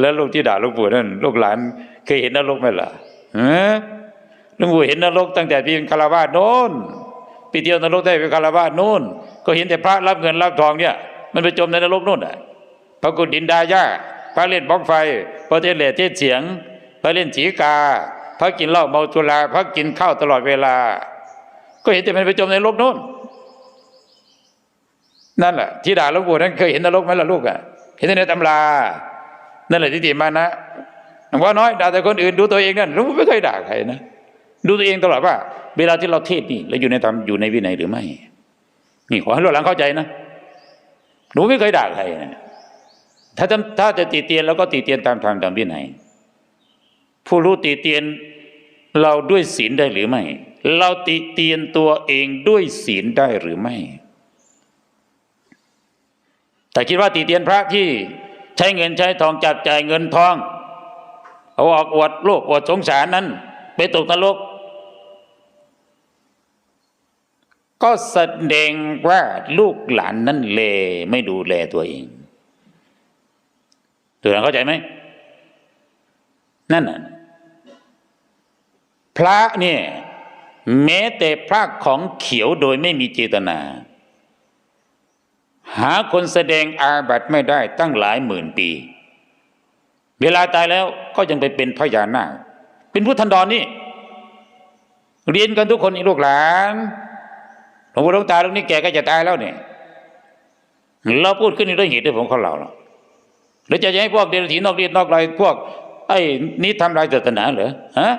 แล้วลูกที่ด่าลูกปู่นั่นลูกหลานเคยเห็นนรกไหมล่ะฮะลุงปู่เห็นนรกตั้งแต่ปีเป็นคารวาสโน้นปีเดียวนรกได้เป็นคารวาสโน้นก็เห็นแต่พระรับเงินรับทองเนี่ย มันไปจมในนรกโน่นอะพระกุดินดาย่าพระเล่นบ้องไฟพระเทศเหล่เทศเสียง พระเล่นสีกา พระกินเหล้าเมาจุฬาพระกินข้าวตลอดเวลา ก็เห็นแต่มันไปจมในนรกโน่นนั่นแหละที่ด่าหลวงปู่นั้นเคยเห็นนรกไหมล่ะลูกอะเห็นในตำรา นั่นแหละทิฏฐิมานะหลวงพ่อน้อยด่าแต่คนอื่นดูตัวเองนั่นหลวงพ่อไม่เคยด่าใครนะดูตัวเองตลอดว่า เวลาที่เราเทศนี่เราอยู่ในธรรมอยู่ในวินัยหรือไม่ นี่ขอให้ลูกหลานเข้าใจนะหนูไม่เคยด่าใครนะถ้าจะถ้าจะติเตียนเราก็ติเตียนตามธรรมตามวินัยผู้รู้ติเตียนเราด้วยศีลได้หรือไม่ เราติเตียนตัวเองด้วยศีลได้หรือไม่ แต่คิดว่าติเตียนพระที่ ช้เงินใช้ทองจับจ่ายเงินทอง เอาออกอวดโลกอวดสงสารนั้น ไปตกนรก ก็แสดงว่าลูกหลานนั้นเลไม่ดูแลตัวเองตัวนั้นเข้าใจไหมนั่นน่ะพระเนี่ยแม้แต่พระของเขียวโดยไม่มีเจตนา หาคนแสดงอาบัติไม่ได้ตั้งหลายหมื่นปี เวลาตายแล้วก็ยังไปเป็นพญานาคเป็นพุทธันดรนนี่ เรียนกันทุกคนนี่ลูกหลานหลวงพ่อหลวงตาลูกนี่แกก็จะตายแล้วเนี่ยเราพูดขึ้นในด้วยเหตุด้วยผลของเราหรอกหรือจะให้พวกเดรัจฉีนอกเรียนนอกไรพวก ไอ้นี้ทำลายศาสนาเหรอฮะ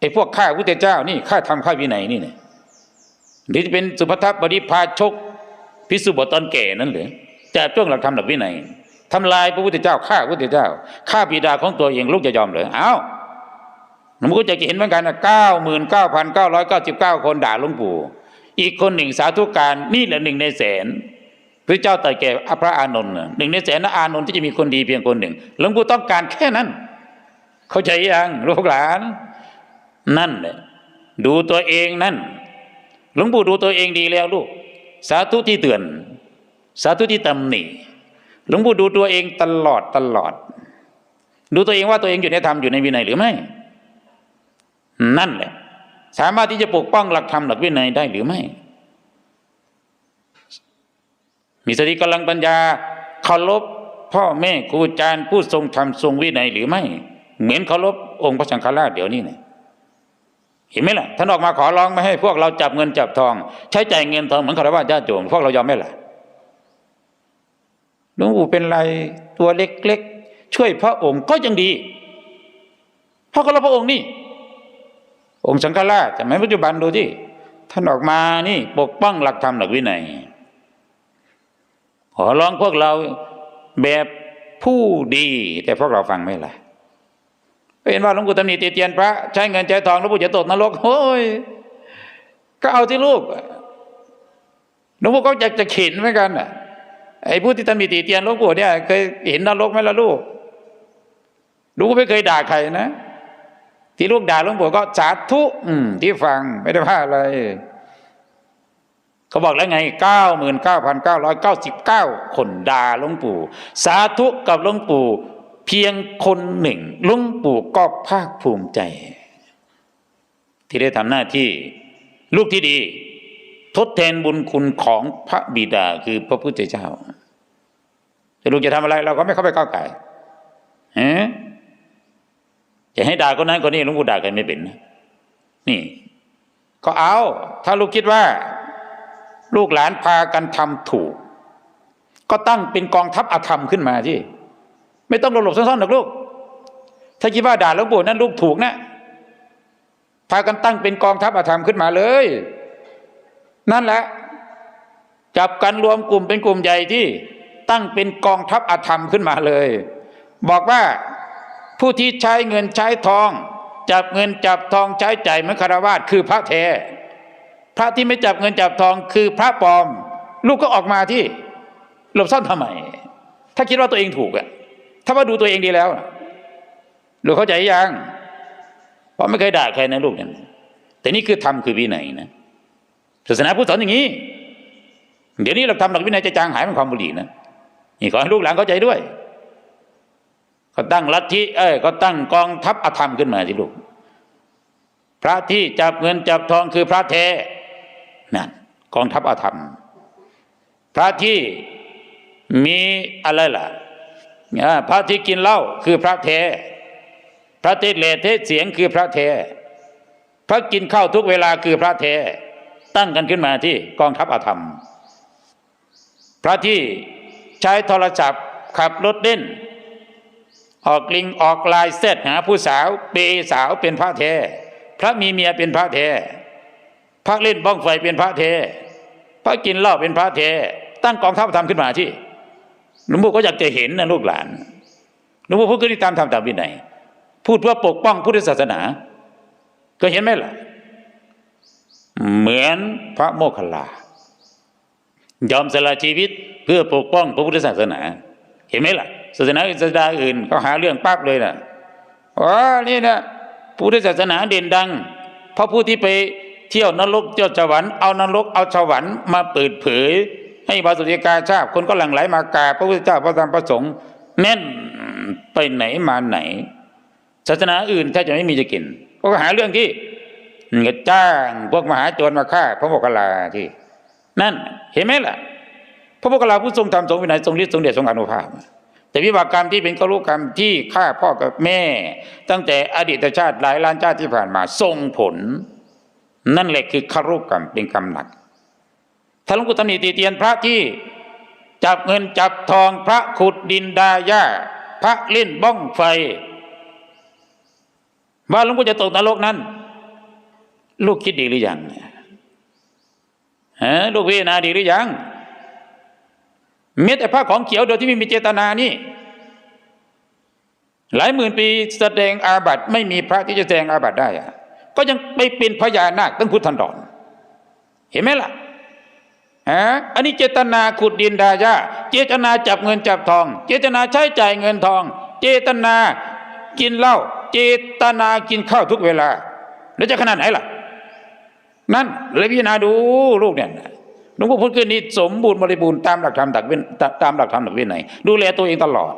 ไอ้พวกข้าพุทธเจ้านี่ข้าทำข้าวินัยนี่เนี่ยหรือจะเป็นสุภทัพบริพาชก พิสุบทตอนแก่นั้นหรือจะจ้วงหลักธรรมหลักวินัยทำลายพระพุทธเจ้าฆ่าพระพุทธเจ้าฆ่าบิดาของตัวเองลูกจะยอมเหรอเอ้าหลวงปู่จะเห็นเหมือนกันนะเก้าหมื่นเก้าพันเก้าร้อยเก้าสิบเก้าคนด่าหลวงปู่อีกคนหนึ่งสาธุการนี่แหละหนึ่งในแสนพระเจ้าตรัสแก่พระอานนท์หนึ่งในแสนนะอานนท์ที่จะมีคนดีเพียงคนหนึ่งหลวงปู่ต้องการแค่นั้น เข้าใจยังลูกหลาน นั่นแหละดูตัวเองนั่นหลวงปู่ดูตัวเองดีแล้วลูก สาธุที่เตือน สาธุที่ตำหนิหลวงปู่ดูตัวเองตลอดตลอด ดูตัวเองว่าตัวเองอยู่ในธรรมอยู่ในวินัยหรือไม่ นั่นแหละ สามารถที่จะปกป้องหลักธรรมหลักวินัยได้หรือไม่ มีสติกำลังปัญญาเคารพพ่อแม่ครูอาจารย์ผู้ทรงธรรมทรงวินัยหรือไม่ เหมือนเคารพองค์พระสังฆราชเดี๋ยวนี้เนี่ย เห็นไหมล่ะท่านออกมาขอร้องไม่ให้พวกเราจับเงินจับทอง ใช้จ่ายเงินทองเหมือนคารวะญาติโยมพวกเรายอมไหมล่ะหลวงปู่เป็นไรตัวเล็กๆช่วยพระองค์ก็ยังดีเพราะเคารพพระองค์นี่ องค์สังฆราชแต่ไม่ปัจจุบันดูที่ท่านออกมานี่ ปกป้องหลักธรรมหลักวินัยขอร้องพวกเราแบบผู้ดี แต่พวกเราฟังไม่ล่ะ เห็นว่าหลวงปู่ตำหนิตีเตียนพระใช้เงินใช้ทองหลวงปู่จะตกนรกโอ้ยก็เอาที่ลูกหลวงปู่ก็อยากจะเข็นเหมือนกันอะไอ้ผู้ที่ตำหนิตีเตียนหลวงปู่เนี่ยเคยเห็นนรกไหมล่ะลูกหลวงปู่ไม่เคยด่าใครนะที่ลูกด่าหลวงปู่ก็สาธุอืมที่ฟังไม่ได้ว่าอะไรเขาบอกแล้วไงเก้าหมื่นเก้าพันเก้าร้อยเก้าสิบเก้าคนด่าหลวงปู่ สาธุกับหลวงปู่ เพียงคนหนึ่งลุงปู่ก็ภาคภูมิใจ ที่ได้ทำหน้าที่ ลูกที่ดี ทดแทนบุญคุณของพระบิดาคือพระพุทธเจ้าจะลูกจะทำอะไรเราก็ไม่เข้าไปก้าวไก่ฮะจะให้ด่าคนนั้นคนนี้ลุงปู่ด่ากันไม่เป็นนะนี่ ก็เอา ถ้าลูกคิดว่า ลูกหลานพากันทำถูก ก็ตั้งเป็นกองทัพอาธรรมขึ้นมาที่ ไม่ต้องหลบๆซ่อนๆหรอกลูก ถ้าคิดว่าด่าหลวงปู่นั้นลูกถูกนะพากันตั้งเป็นกองทัพอาธรรมขึ้นมาเลย นั่นแหละจับกันรวมกลุ่มเป็นกลุ่มใหญ่ที่ตั้งเป็นกองทัพอาธรรมขึ้นมาเลย บอกว่าผู้ที่ใช้เงินใช้ทอง จับเงินจับทองใช้ใจายมือนคารวาสคือพระแท้พระที่ไม่จับเงินจับทองคือพระปลอม ลูกก็ออกมาที่หลบซ่อนทำไม ถ้าคิดว่าตัวเองถูกอะ ถ้าว่าดูตัวเองดีแล้วลูกเข้าใจยังเพราะไม่เคยด่าใครนะลูกเนี่ยแต่นี่คือธรรมคือวินัยนะศาสนาพุทธสอนอย่างนี้ เดี๋ยวนี้เราทำหลักวินัยจะจางหายเป็นความบุหรี่นะนี่ขอให้ลูกหลานเข้าใจด้วยก็ตั้งลัทธิเอ้ยก็ตั้งกองทัพอธรรมขึ้นมาสิลูก พระที่จับเงินจับทองคือพระแท้นั่นกองทัพอธรรม พระที่มีอะไรล่ะ พระที่กินเหล้าคือพระแท้พระเทศเลเทศเสียงคือพระแท้พระกินข้าวทุกเวลาคือพระแท้ตั้งกันขึ้นมาที่กองทัพอาธรรม พระที่ใช้โทรศัพท์ขับรถเล่น ออกลิงออกลายเซตหาผู้สาวเปย์สาวเป็นพระแท้พระมีเมียเป็นพระแท้พระเล่นบ้องไฟเป็นพระแท้พระกินเหล้าเป็นพระแท้ตั้งกองทัพธรรมขึ้นมาที่ หลวงปู่ก็อยากจะเห็นนะลูกหลานหลวงปู่พูดก็ที่ตามธรรมตามวินัยพูดเพื่อปกป้องพุทธศาสนา ก็เห็นไหมล่ะ เหมือนพระโมคคัลลายอมสละชีวิตเพื่อปกป้องพระพุทธศาสนา เห็นไหมล่ะ ศาสนาอื่นศาสนาอื่นเขาหาเรื่องปั๊บเลยนะอ๋อนี่นะพุทธศาสนาเด่นดัง เพราะผู้ที่ไปเที่ยวนรกเที่ยวสวรรค์เอานรกเอาสวรรค์มาเปิดเผย ให้บาสุติกาชาติคนก็หลั่งไหลมากราบพระพุทธเจ้าพระธรรมพระสงฆ์แน่นไปไหนมาไหน ศาสนาอื่นถ้าจะไม่มีจะกินก็หาเรื่องที่เงินจ้างพวกมหาโจรมาฆ่า พระโมคคัลลาที่ นั่นเห็นไหมล่ะ พระโมคคัลลาผู้ทรงธรรมทรงวินัยทรงฤทธิ์ทรงเดชทรงอนุภาพแต่วิบากกรรมที่เป็นกรุกรรมที่ฆ่าพ่อกับแม่ ตั้งแต่อดีตชาติหลายล้านชาติที่ผ่านมาส่งผล นั่นแหละคือคารุกรรมเป็นกรรมหนัก ถ้าหลวงปู่ตำหนิตีเตียนพระที่ จับเงินจับทองพระขุดดินดาหญ้าพระเล่นบ้องไฟว่าหลวงปู่จะตกนรกนั้น ลูกคิดดีหรือยังฮะลูกพิจารณาดีหรือยังเม้แต่ผ้าของเขียวโดยที่ไม่มีเจตนานี่ หลายหมื่นปีแสดงอาบัติไม่มีพระที่จะแสดงอาบัติได้อะก็ยังไปเป็นพญานาคตั้งพุทธันดร เห็นไหมล่ะ ฮะอันนี้เจตนาขุดดินดายาเจตนาจับเงินจับทอง เจตนาใช้จ่ายเงินทอง เจตนากินเหล้าเจตนากินข้าวทุกเวลา แล้วจะขนาดไหนล่ะ นั่นเลยพิจารณาดูลูกเนี่ยหลวงพ่อพูดคืนนี้สมบูรณ์บริบูรณ์ตามหลักธรรมดักเว้นตามหลักธรรมตักเว้นไหนดูแลตัวเองตลอด